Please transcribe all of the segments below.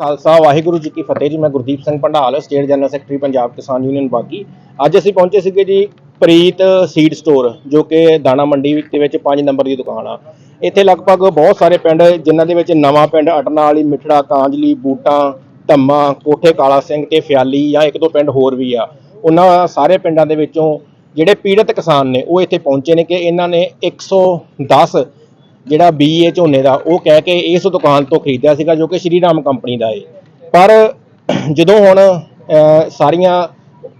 ਖਾਲਸਾ, ਵਾਹਿਗੁਰੂ ਜੀ ਕੀ ਫਤਿਹ ਜੀ। ਮੈਂ Gurdeep Singh Bhandal state general secretary, Punjab ਕਿਸਾਨ ਯੂਨੀਅਨ, ਬਾਗੀ। ਅੱਜ ਅਸੀਂ ਪਹੁੰਚੇ ਸੀਗੇ ਜੀ ਪ੍ਰੀਤ ਸੀਡ ਸਟੋਰ, ਜੋ ਕਿ ਦਾਣਾ ਮੰਡੀ ਦੇ ਵਿੱਚ 5 ਨੰਬਰ ਦੀ ਦੁਕਾਨ ਆ। ਇੱਥੇ ਲਗਭਗ ਬਹੁਤ ਸਾਰੇ ਪਿੰਡ, ਜਿਨ੍ਹਾਂ ਦੇ ਵਿੱਚ ਨਵਾਂ ਪਿੰਡ ਅਟਨਾ ਵਾਲੀ ਮਿੱਠੜਾ, ਕਾਂਜਲੀ, ਬੂਟਾਂ, ਧੰਮਾ, ਕੋਠੇ ਕਾਲਾ ਸਿੰਘ ਤੇ ਫਿਆਲੀ ਜਾਂ ਇੱਕ ਦੋ ਪਿੰਡ ਹੋਰ ਵੀ ਆ। ਉਹਨਾਂ ਸਾਰੇ ਪਿੰਡਾਂ ਦੇ ਵਿੱਚੋਂ ਜਿਹੜੇ ਪੀੜਤ ਕਿਸਾਨ ਨੇ, ਉਹ ਇੱਥੇ ਪਹੁੰਚੇ ਨੇ ਕਿ ਇਹਨਾਂ ਨੇ 110 ਜਿਹੜਾ ਬੀ ਏ ਝੋਨੇ ਦਾ, ਉਹ ਕਹਿ ਕੇ ਇਸ ਦੁਕਾਨ ਤੋਂ ਖਰੀਦਿਆ ਸੀਗਾ ਜੋ ਕਿ ਸ਼੍ਰੀ ਰਾਮ ਕੰਪਨੀ ਦਾ ਏ। ਪਰ ਜਦੋਂ ਹੁਣ ਸਾਰੀਆਂ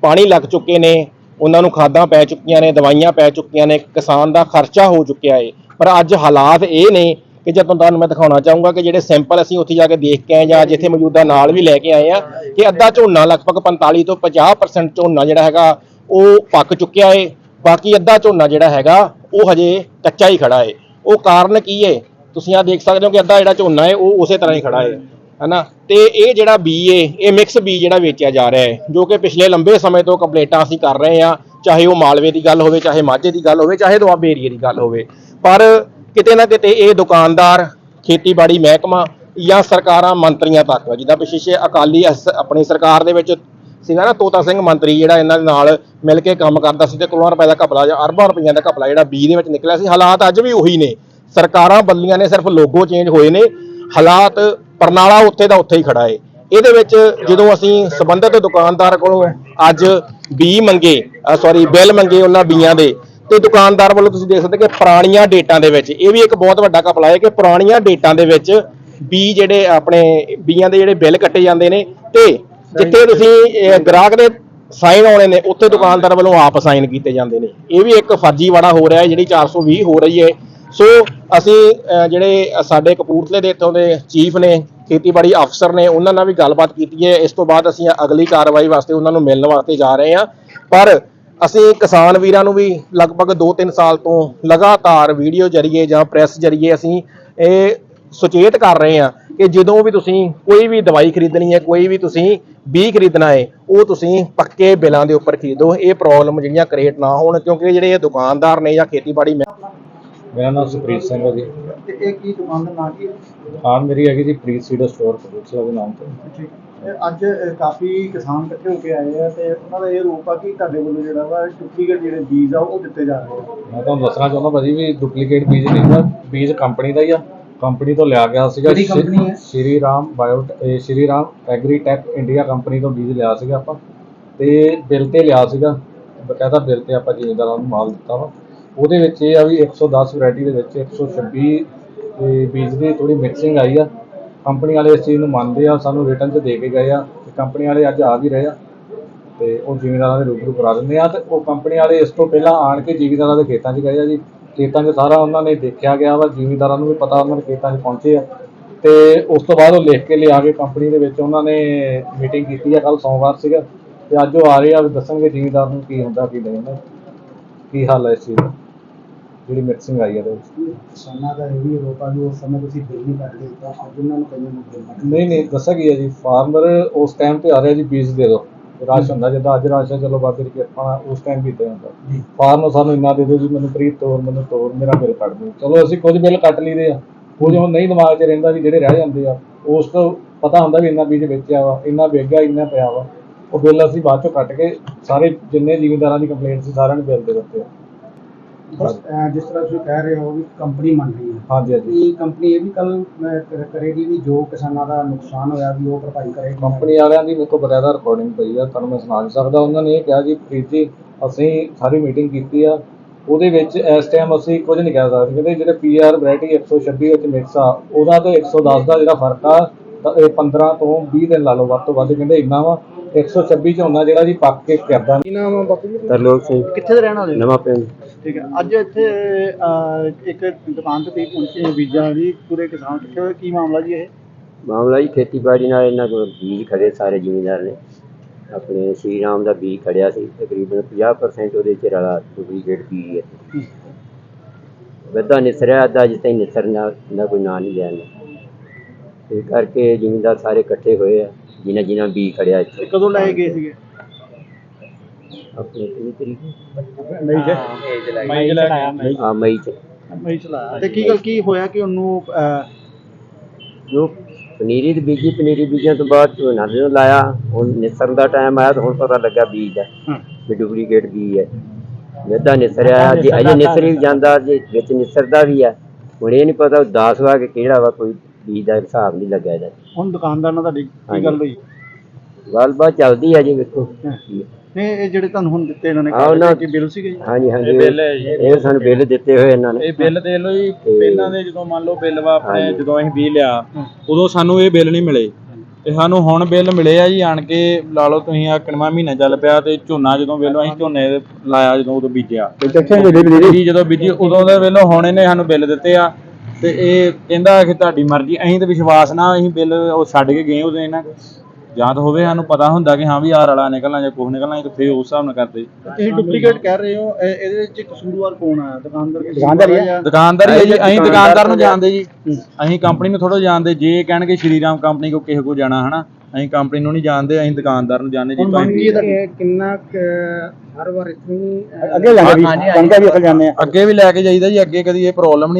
ਪਾਣੀ ਲੱਗ ਚੁੱਕੇ ਨੇ, ਉਹਨਾਂ ਨੂੰ ਖਾਦਾਂ ਪੈ ਚੁੱਕੀਆਂ ਨੇ, ਦਵਾਈਆਂ ਪੈ ਚੁੱਕੀਆਂ ਨੇ, ਕਿਸਾਨ ਦਾ ਖਰਚਾ ਹੋ ਚੁੱਕਿਆ ਏ। ਪਰ ਅੱਜ ਹਾਲਾਤ ਇਹ ਨੇ ਕਿ ਜਦੋਂ ਤੁਹਾਨੂੰ ਮੈਂ ਦਿਖਾਉਣਾ ਚਾਹੂੰਗਾ ਕਿ ਜਿਹੜੇ ਸੈਂਪਲ ਅਸੀਂ ਉੱਥੇ ਜਾ ਕੇ ਦੇਖ ਕੇ ਆਏ ਜਾਂ ਜਿੱਥੇ ਮੌਜੂਦਾ ਨਾਲ ਵੀ ਲੈ ਕੇ ਆਏ ਆ, ਕਿ ਅੱਧਾ ਝੋਨਾ ਲਗਭਗ 45 ਤੋਂ 50% ਝੋਨਾ ਜਿਹੜਾ ਹੈਗਾ, ਉਹ ਪੱਕ ਚੁੱਕਿਆ ਏ। ਬਾਕੀ ਅੱਧਾ ਝੋਨਾ ਜਿਹੜਾ ਹੈਗਾ, ਉਹ ਹਜੇ ਕੱਚਾ ਹੀ ਖੜਾ ਏ। ਉਹ ਕਾਰਨ ਕੀ ਹੈ ਤੁਸੀਂ ਆ ਦੇਖ ਸਕਦੇ ਹੋ ਕਿ ਅੱਧਾ ਜਿਹੜਾ ਝੋਨਾ ਹੈ ਉਹ ਉਸੇ ਤਰ੍ਹਾਂ ਹੀ ਖੜਾ ਹੈ ਹਨਾ? ਤੇ ਇਹ ਜਿਹੜਾ ਬੀ ਏ, ਇਹ ਮਿਕਸ ਬੀ ਜਿਹੜਾ ਵੇਚਿਆ ਜਾ ਰਿਹਾ ਹੈ ਜੋ ਕਿ ਪਿਛਲੇ ਲੰਬੇ ਸਮੇਂ ਤੋਂ ਕੰਪਲੇਂਟਾਂ ਅਸੀਂ ਕਰ ਰਹੇ ਆ ਚਾਹੇ ਉਹ ਮਾਲਵੇ ਦੀ ਗੱਲ ਹੋਵੇ, ਚਾਹੇ ਮਾਝੇ ਦੀ ਗੱਲ ਹੋਵੇ, ਚਾਹੇ ਦੁਆਬੇ ਏਰੀਏ ਦੀ ਗੱਲ ਹੋਵੇ। ਪਰ ਕਿਤੇ ਨਾ ਕਿਤੇ ਇਹ ਦੁਕਾਨਦਾਰ, ਖੇਤੀਬਾੜੀ ਮਹਿਕਮਾ ਜਾਂ ਸਰਕਾਰਾਂ ਮੰਤਰੀਆਂ ਤੱਕ, ਜਿੱਦਾਂ ਪਿਛੇ ਅਕਾਲੀ ਆਪਣੀ ਸਰਕਾਰ ਦੇ ਵਿੱਚ ਸੀਗਾ ਨਾ ਤੋਤਾ ਸਿੰਘ ਮੰਤਰੀ ਜਿਹੜਾ ਇਹਨਾਂ ਦੇ ਨਾਲ ਮਿਲ ਕੇ ਕੰਮ ਕਰਦਾ ਸੀ ਤੇ ਕਰੋੜਾਂ ਰੁਪਏ ਦਾ ਘਪਲਾ ਜਾਂ ਅਰਬਾਂ ਰੁਪਈਆਂ ਦਾ ਘਪਲਾ ਜਿਹੜਾ ਬੀ ਦੇ ਵਿੱਚ ਨਿਕਲਿਆ ਸੀ। ਹਾਲਾਤ ਅੱਜ ਵੀ ਉਹੀ ਨੇ। ਸਰਕਾਰਾਂ ਬਦਲੀਆਂ ਨੇ ਸਿਰਫ ਲੋਗੋ ਚੇਂਜ ਹੋਏ ਨੇ। ਹਾਲਾਤ ਪਰਨਾਲਾ ਉੱਥੇ ਦਾ ਉੱਥੇ ਹੀ ਖੜਾ ਏ। ਇਹਦੇ ਵਿੱਚ ਜਦੋਂ ਅਸੀਂ ਸਬੰਧਤ ਦੁਕਾਨਦਾਰ ਕੋਲੋਂ ਅੱਜ ਬੀ ਮੰਗੇ ਸੌਰੀ ਬਿੱਲ ਮੰਗੇ ਉਹਨਾਂ ਬੀਆਂ ਦੇ, ਤੇ ਦੁਕਾਨਦਾਰ ਵੱਲੋਂ ਤੁਸੀਂ ਦੇਖ ਸਕਦੇ ਕਿ ਪੁਰਾਣੀਆਂ ਡੇਟਾਂ ਦੇ ਵਿੱਚ, ਇਹ ਵੀ ਇੱਕ ਬਹੁਤ ਵੱਡਾ ਘਪਲਾ ਹੈ ਕਿ ਪੁਰਾਣੀਆਂ ਡੇਟਾਂ ਦੇ ਵਿੱਚ ਬੀ ਜਿਹੜੇ ਆਪਣੇ ਬੀਆਂ ਦੇ ਜਿਹੜੇ ਬਿੱਲ ਕੱਟੇ ਜਾਂਦੇ ਨੇ ਤੇ ਜਿੱਥੇ ਤੁਸੀਂ ਗ੍ਰਾਹਕ ਦੇ ਸਾਈਨ ਆਉਣੇ ਨੇ ਉੱਥੇ ਦੁਕਾਨਦਾਰ ਵੱਲੋਂ ਆਪ ਸਾਈਨ ਕੀਤੇ ਜਾਂਦੇ ਨੇ। ਇਹ ਵੀ ਇੱਕ ਫਰਜ਼ੀਵਾੜਾ ਹੋ ਰਿਹਾ ਹੈ ਜਿਹੜੀ 420 ਹੋ ਰਹੀ ਹੈ। ਸੋ ਅਸੀਂ ਜਿਹੜੇ ਸਾਡੇ ਕਪੂਰਥਲੇ ਦੇ ਇੱਥੋਂ ਦੇ ਚੀਫ ਨੇ ਖੇਤੀਬਾੜੀ ਅਫਸਰ ਨੇ ਉਹਨਾਂ ਨਾਲ ਵੀ ਗੱਲਬਾਤ ਕੀਤੀ ਹੈ। ਇਸ ਤੋਂ ਬਾਅਦ ਅਸੀਂ ਅਗਲੀ ਕਾਰਵਾਈ ਵਾਸਤੇ ਉਹਨਾਂ ਨੂੰ ਮਿਲਣ ਵਾਸਤੇ ਜਾ ਰਹੇ ਹਾਂ। ਪਰ ਅਸੀਂ ਕਿਸਾਨ ਵੀਰਾਂ ਨੂੰ ਵੀ ਲਗਭਗ 2-3 ਸਾਲ ਤੋਂ ਲਗਾਤਾਰ ਵੀਡੀਓ ਜਰੀਏ ਜਾਂ ਪ੍ਰੈਸ ਜਰੀਏ ਅਸੀਂ ਇਹ ਸੁਚੇਤ ਕਰ ਰਹੇ ਹਾਂ ਕਿ ਜਦੋਂ ਵੀ ਤੁਸੀਂ ਕੋਈ ਵੀ ਦਵਾਈ ਖਰੀਦਣੀ ਹੈ ਕੋਈ ਵੀ ਤੁਸੀਂ ਬੀ ਖਰੀਦਣਾ ਹੈ ਉਹ ਤੁਸੀਂ ਪੱਕੇ ਬਿੱਲਾਂ ਦੇ ਉੱਪਰ ਖਰੀਦੋ। ਇਹ ਪ੍ਰੋਬਲਮ ਜਿਹੜੀਆਂ ਕ੍ਰੀਏਟ ਨਾ ਹੋਣ ਕਿਉਂਕਿ ਜਿਹੜੇ ਇਹ ਦੁਕਾਨਦਾਰ ਨੇ ਜਾਂ ਖੇਤੀਬਾੜੀ ਮੇਰਾ ਨਾਮ ਸੁਪ੍ਰੀਤ ਸਿੰਘ ਹੈ ਜੀ। ਤੇ ਇਹ ਕੀ ਦੁਕਾਨ ਦਾ ਨਾਮ ਕੀ ਹੈ? ਦੁਕਾਨ ਮੇਰੀ ਹੈਗੀ ਜੀ ਪ੍ਰੀਤ ਸੀਡਰ ਸਟੋਰ ਕਪੂਰਥਲਾ ਦੇ ਨਾਮ ਤੋਂ। ਅੱਜ ਕਾਫੀ ਕਿਸਾਨ ਇਕੱਠੇ ਹੋ ਕੇ ਆਏ ਆ ਤੇ ਉਹਨਾਂ ਦਾ ਇਹ ਰੂਪ ਆ ਕਿ ਤੁਹਾਡੇ ਵੱਲੋਂ ਜਿਹੜਾ ਵਾ ਡੁਪਲੀਕੇਟ ਜਿਹੜੇ ਬੀਜ ਆ ਉਹ ਦਿੱਤੇ ਜਾ ਰਹੇ ਆ। ਮੈਂ ਤੁਹਾਨੂੰ ਦੱਸਣਾ ਚਾਹੁੰਦਾ ਭਾਜੀ ਵੀ ਡੁਪਲੀਕੇਟ ਬੀਜ ਨਹੀਂ ਹੁੰਦਾ ਬੀਜ ਕੰਪਨੀ ਦਾ ਹੀ ਆ। ਕੰਪਨੀ ਤੋਂ ਲਿਆ ਗਿਆ ਸੀਗਾ ਕਿਹੜੀ ਸ਼੍ਰੀ- company ਹੈ? ਸ਼੍ਰੀ ਰਾਮ ਬਾਇਓ ਇਹ Shri Ram agritech India company ਤੋਂ ਬੀਜ ਲਿਆ ਸੀਗਾ ਆਪਾਂ। ਤੇ ਬਿੱਲ ਤੇ ਲਿਆ ਸੀਗਾ ਬਕਾਇਦਾ ਬਿੱਲ ਤੇ ਆਪਾਂ ਜ਼ਿਮੀਂਦਾਰਾਂ ਨੂੰ ਮਾਲ ਦਿੱਤਾ ਵਾ। ਉਹਦੇ ਵਿੱਚ ਇਹ ਆ ਵੀ 110 ਵੈਰਾਈਟੀ ਦੇ ਵਿੱਚ 126 ਤੇ ਬੀਜ ਦੀ ਥੋੜੀ ਮਿਕਸਿੰਗ ਆਈ ਆ। ਕੰਪਨੀ ਵਾਲੇ ਇਸ ਚੀਜ਼ ਨੂੰ ਮੰਨਦੇ ਆ ਸਾਨੂੰ ਰਿਟਰਨ 'ਚ ਦੇ ਕੇ ਗਏ ਆ ਤੇ ਕੰਪਨੀ ਵਾਲੇ ਅੱਜ ਆ ਵੀ ਰਹੇ ਆ। ਤੇ ਉਹ ਜ਼ਿਮੀਂਦਾਰਾਂ ਦੇ ਰੂਬਰੂ ਕਰਾ ਦਿੰਦੇ ਆ ਤੇ ਉਹ ਕੰਪਨੀ ਵਾਲੇ ਇਸ ਤੋਂ ਪਹਿਲਾਂ ਆਣ ਕੇ ਜ਼ਿਮੀਂਦਾਰਾਂ ਦੇ ਖੇਤਾਂ 'ਚ ਗਏ ਆ ਜੀ। ਖੇਤਾਂ 'ਚ ਸਾਰਾ ਉਹਨਾਂ ਨੇ ਦੇਖਿਆ ਗਿਆ ਵਾ ਜ਼ਿਮੀਂਦਾਰਾਂ ਨੂੰ ਵੀ ਪਤਾ ਉਹਨਾਂ ਦੇ ਖੇਤਾਂ 'ਚ ਪਹੁੰਚੇ ਆ। ਤੇ ਉਸ ਤੋਂ ਬਾਅਦ ਉਹ ਲਿਖ ਕੇ ਲਿਆ ਕੇ ਕੰਪਨੀ ਦੇ ਵਿੱਚ ਉਹਨਾਂ ਨੇ ਮੀਟਿੰਗ ਕੀਤੀ ਆ ਕੱਲ ਸੋਮਵਾਰ ਸੀਗਾ। ਤੇ ਅੱਜ ਉਹ ਆ ਰਹੇ ਆ ਦੱਸਣਗੇ ਜ਼ਿਮੀਂਦਾਰ ਨੂੰ ਕੀ ਹੁੰਦਾ ਕੀ ਨਹੀਂ ਹੁੰਦਾ ਕੀ ਹਾਲ ਹੈ ਇਸ ਚੀਜ਼ ਦਾ। ਜਿਹੜੀ ਮਿਕਸਿੰਗ ਆਈ ਹੈ ਵਿੱਚ। ਕਿਸਾਨਾਂ ਦਾ ਵੀ ਰੋਪਾ ਵੀ ਉਸ ਸਮੇਂ ਤੁਸੀਂ ਬਿੱਲ ਨਹੀਂ ਕੱਢ ਦਿੱਤਾ ਅੱਜ ਉਹਨਾਂ ਨੂੰ ਕਈਆਂ ਨੂੰ? ਨਹੀਂ ਨਹੀਂ ਦੱਸਿਆ ਕੀ ਹੈ ਜੀ? ਫਾਰਮਰ ਉਸ ਟਾਈਮ ਤੇ ਆ ਰਿਹਾ ਜੀ ਬੀਜ ਦੇ ਦਿਓ। ਰਸ਼ ਹੁੰਦਾ ਜਿੱਦਾਂ ਅੱਜ ਰਸ਼ ਹੈ ਚਲੋ ਬਾਬੇ ਦੀ ਕਿਰਪਾ ਨਾਲ ਉਸ ਟਾਈਮ ਵੀ ਤੇ ਹੁੰਦਾ ਜੀ। ਫਾਰਮ ਸਾਨੂੰ ਇੰਨਾ ਦੇ ਦਿਓ ਜੀ ਮੈਨੂੰ ਪ੍ਰੀਤ ਤੋਰ ਮੈਨੂੰ ਤੋਰ ਮੇਰਾ ਬਿੱਲ ਕੱਟ ਦਿਓ। ਚਲੋ ਅਸੀਂ ਕੁਝ ਬਿੱਲ ਕੱਟ ਲਈਦੇ ਆ। ਕੁਝ ਹੁਣ ਨਹੀਂ ਦਿਮਾਗ 'ਚ ਰਹਿੰਦਾ ਵੀ ਜਿਹੜੇ ਰਹਿ ਜਾਂਦੇ ਆ ਉਸ ਤੋਂ ਪਤਾ ਹੁੰਦਾ ਵੀ ਇੰਨਾ ਬੀਜ ਵੇਚਿਆ ਵਾ ਇੰਨਾ ਵੇਚਿਆ ਇੰਨਾ ਪਿਆ ਵਾ। ਉਹ ਬਿੱਲ ਅਸੀਂ ਬਾਅਦ ਚੋਂ ਕੱਟ ਕੇ ਸਾਰੇ ਜਿੰਨੇ ਜ਼ਿਮੀਂਦਾਰਾਂ ਦੀ ਕੰਪਲੇਂਟ ਸੀ ਸਾਰਿਆਂ ਨੂੰ ਬਿੱਲ ਦੇ ਦਿੱਤੇ ਆ। ਜਿਸ ਤਰ੍ਹਾਂ ਤੁਸੀਂ ਕਹਿ ਰਹੇ ਹੋ ਵੀ ਕੰਪਨੀ ਮੰਨ ਰਹੀ ਹੈ। ਹਾਂਜੀ ਹਾਂਜੀ। ਇਹ ਕੰਪਨੀ ਇਹ ਵੀ ਕੱਲ ਕਰੇਗੀ ਵੀ ਜੋ ਕਿਸਾਨਾਂ ਦਾ ਨੁਕਸਾਨ ਹੋਇਆ ਵੀ ਉਹ ਭਰਪਾਈ ਕਰੇਗੀ? ਕੰਪਨੀ ਵਾਲਿਆਂ ਦੀ ਮੇਰੇ ਕੋਲ ਬਕਾਇਦਾ ਰਿਕਾਰਡਿੰਗ ਪਈ ਆ ਤੁਹਾਨੂੰ ਮੈਂ ਸੁਣਾ ਨਹੀਂ ਸਕਦਾ। ਉਹਨਾਂ ਨੇ ਇਹ ਕਿਹਾ ਜੀ ਪ੍ਰੀਤ ਜੀ ਅਸੀਂ ਸਾਰੀ ਮੀਟਿੰਗ ਕੀਤੀ ਆ। ਉਹਦੇ ਵਿੱਚ ਇਸ ਟਾਈਮ ਅਸੀਂ ਕੁਝ ਨਹੀਂ ਕਹਿ ਸਕਦੇ। ਕਹਿੰਦੇ ਜਿਹੜੇ ਪੀਆਰ ਵੈਰਾਈਟੀ 126 ਵਿੱਚ ਮਿਕਸ ਆ ਉਹਦਾ ਤੇ 110 ਦਾ ਜਿਹੜਾ ਫ਼ਰਕ ਆ ਤਾਂ ਇਹ 15 ਤੋਂ 20 ਦਿਨ ਲਾ ਲਓ ਵੱਧ ਤੋਂ ਵੱਧ। ਕਹਿੰਦੇ ਇੰਨਾ ਵਾ 126 ਚ ਹੁੰਦਾ ਜਿਹੜਾ ਜੀ ਪੱਕ ਕੇ ਕਰਦਾ ਕੀ ਨਾਮ ਆ ਬਾਪੂ ਜੀ ਤਰਲੋਕ ਸਿੰਘ। ਕਿੱਥੇ ਦੇ ਰਹਿਣ ਵਾਲੇ ਹੋ? ਨਵਾਂ ਪਿੰਡ। ਠੀਕ ਹੈ ਅੱਜ ਇੱਥੇ ਇੱਕ ਦੁਕਾਨ ਤੇ ਤੁਸੀਂ ਪਹੁੰਚੇ ਹੋ ਬੀਜਾਂ ਦੀ ਪੂਰੇ ਕਿਸਾਨ ਇਕੱਠੇ ਹੋਏ ਕੀ ਮਾਮਲਾ ਜੀ ਇਹ? ਮਾਮਲਾ ਜੀ ਖੇਤੀਬਾੜੀ ਨਾਲ ਇਹਨਾਂ ਕੋਲ ਬੀਜ ਖੜੇ ਸਾਰੇ ਜ਼ਿਮੀਂਦਾਰ ਨੇ। ਆਪਣੇ ਸ਼੍ਰੀ ਰਾਮ ਦਾ ਬੀਜ ਖੜਿਆ ਸੀ ਤਕਰੀਬਨ 50% ਉਹਦੇ ਚ ਰਲਾ ਡੁਪਲੀਕੇਟ ਬੀਜ ਹੈ। ਵੱਧਾ ਨਿਸਰਿਆ ਅੱਧਾ ਜਿੱਥੇ ਨਿਸਰਨਾ ਦਾ ਕੋਈ ਨਾਂ ਨਹੀਂ ਲਿਆ ਇਹਨੇ। ਤੇ ਕਰਕੇ ਜ਼ਿਮੀਂਦਾਰ ਸਾਰੇ ਇਕੱਠੇ ਹੋਏ ਆ। ਜਿਨ੍ਹਾਂ ਜਿਨ੍ਹਾਂ ਬੀਜ ਖੜਿਆ ਇੱਥੇ। ਕਦੋਂ ਲੈ ਕੇ ਗਏ ਸੀਗੇ? ਆਪਣੇ ਕਿੰਨੀ ਤਰੀਕ ਮਈ ਚ। ਮਈ ਚ ਆ ਮਈ ਚ ਮਈ ਚ। ਲਾਇਆ। ਤੇ ਕੀ ਗੱਲ ਕੀ ਹੋਇਆ ਕਿ ਉਹਨੂੰ ਜੋ ਪਨੀਰੀ ਦੀ ਬੀਜੀ ਪਨੀਰੀ ਬੀਜਣ ਤੋਂ ਬਾਅਦ ਝੋਨਾ ਜਦੋਂ ਲਾਇਆ ਹੁਣ ਨਿਸਰਨ ਦਾ ਟਾਈਮ ਆਇਆ ਤਾਂ ਹੁਣ ਪਤਾ ਲੱਗਾ ਬੀਜ ਦਾ ਵੀ ਡੁਪਲੀਕੇਟ ਬੀਜ ਹੈ। ਮੇਦਾ ਨਿਸਰਿਆ ਜੇ ਅਜੇ ਨਿਸਰੀ ਵੀ ਜਾਂਦਾ ਜੇ ਵਿੱਚ ਨਿਸਰਦਾ ਵੀ ਆ ਹੁਣ ਇਹ ਨਹੀਂ ਪਤਾ 10 ਵਾ ਕਿ ਕਿਹੜਾ ਵਾ ਕੋਈ ਬੀਜ ਦਾ ਹਿਸਾਬ ਨਹੀਂ ਲੱਗਾ ਇਹਦਾ। ਹੁਣ ਦੁਕਾਨਦਾਰ ਨਾਲ ਤੁਹਾਡੀ ਕੀ ਗੱਲ ਹੋਈ? ਗੱਲਬਾਤ ਚੱਲਦੀ ਹੈ ਜੀ ਵੇਖੋ। ਨੇ ਇਹ ਜਿਹੜੇ ਤੁਹਾਨੂੰ ਹੁਣ ਦਿੱਤੇ ਇਹਨਾਂ ਨੇ ਹਾਂ, ਉਹਨਾਂ- ਕੀ ਬਿੱਲ ਸੀਗੇ ਜੀ? ਹਾਂਜੀ ਹਾਂਜੀ। ਇਹ ਬਿੱਲ ਹੈ ਜੀ। ਇਹ ਸਾਨੂੰ ਬਿੱਲ ਦਿੱਤੇ ਹੋਏ ਇਹਨਾਂ ਨੇ। ਇਹ ਬਿੱਲ ਦੇ ਲਓ ਜੀ। ਤੇ- ਪਹਿਲਾਂ ਦੇ ਜਦੋਂ ਮੰਨ ਲਓ ਬਿੱਲ ਵਾ ਆਪਣੇ ਹਾਂਜੀ। ਜਦੋਂ ਅਸੀਂ ਬੀਜ ਲਿਆ ਉਦੋਂ ਸਾਨੂੰ ਇਹ ਬਿੱਲ ਨਹੀਂ ਮਿਲੇ। ਤੇ ਸਾਨੂੰ ਹੁਣ ਬਿੱਲ ਮਿਲੇ ਆ ਜੀ ਆਣ ਕੇ ਲਾ ਲਓ ਤੁਸੀਂ ਆ ਕਿੰਨਵਾਂ ਮਹੀਨਾ ਚੱਲ ਪਿਆ ਤੇ ਝੋਨਾ ਜਦੋਂ ਵੇਲੋ ਅਸੀਂ ਝੋਨੇ ਦੇ ਲਾਇਆ ਜਦੋਂ ਉਦੋਂ ਬੀਜਿਆ। ਜੀ ਜਦੋਂ ਬੀਜੀ ਉਦੋਂ ਦੇ ਵੇਲੋ ਹੁਣ ਇਹਨੇ ਸਾਨੂੰ ਬਿੱਲ ਦਿੱਤੇ ਆ। ਤੇ ਇਹ ਕਹਿੰਦਾ ਕਿ ਤੁਹਾਡੀ ਮਰਜ਼ੀ ਅਸੀਂ ਤੇ ਵਿਸ਼ਵਾਸ ਨਾਲ ਅਸੀਂ ਬਿੱਲ ਉਹ ਛੱਡ ਕੇ ਗਏ ਉਹਦੇ ਇਹਨਾਂ ਜਾਂ ਤਾਂ ਹੋਵੇ ਸਾਨੂੰ ਪਤਾ ਹੁੰਦਾ ਕਿ ਹਾਂ ਵੀ ਆਹ ਰਲਾ ਨਿਕਲਣਾ ਜਾਂ ਕੁਝ ਨਿਕਲਣਾ ਤੇ ਫੇਰ ਉਸ ਹਿਸਾਬ ਨਾਲ ਕਰਦੇ। ਤੁਸੀਂ ਡੁਪਲੀਕੇਟ ਕਹਿ ਰਹੇ ਹੋ ਇਹ- ਇਹਦੇ ਵਿੱਚ ਕਸੂਰਵਾਰ ਕੌਣ ਆ? ਦੁਕਾਨਦਾਰ ਦੁਕਾਨਦਾਰ ਹੀ ਆ। ਦੁਕਾਨਦਾਰ ਹੀ ਹੈ ਜੀ ਅਸੀਂ ਦੁਕਾਨਦਾਰ ਨੂੰ ਜਾਣਦੇ ਜੀ। ਅਸੀਂ ਕੰਪਨੀ ਨੂੰ ਥੋੜਾ ਜਾਣਦੇ ਜੇ ਇਹ ਕਹਿਣਗੇ ਸ਼੍ਰੀਰਾਮ ਕੰਪਨੀ ਕੋ ਕਿਸੇ ਕੋ ਜਾਣਾ ਹਨਾ ਅਸੀਂ ਕੰਪਨੀ ਨੂੰ ਨਹੀਂ ਜਾਣਦੇ ਅਸੀਂ ਦੁਕਾਨਦਾਰ ਨੂੰ ਜਾਣਦੇ ਜੀ ਭਾਈ ਕਿੰਨਾ ਹਰ ਵਾਰ ਇਤਨੀ ਅੱਗੇ ਜਾਂਦੇ ਵੀ ਕਣਕਾਂ ਵੀ ਅੱਗੇ ਜਾਂਦੇ ਆ। ਅੱਗੇ ਵੀ ਲੈ ਕੇ ਜਾਈਦਾ ਜੀ ਅੱਗੇ ਕਦੀ ਇਹ ਪ੍ਰੋਬਲਮ ਨਹੀਂ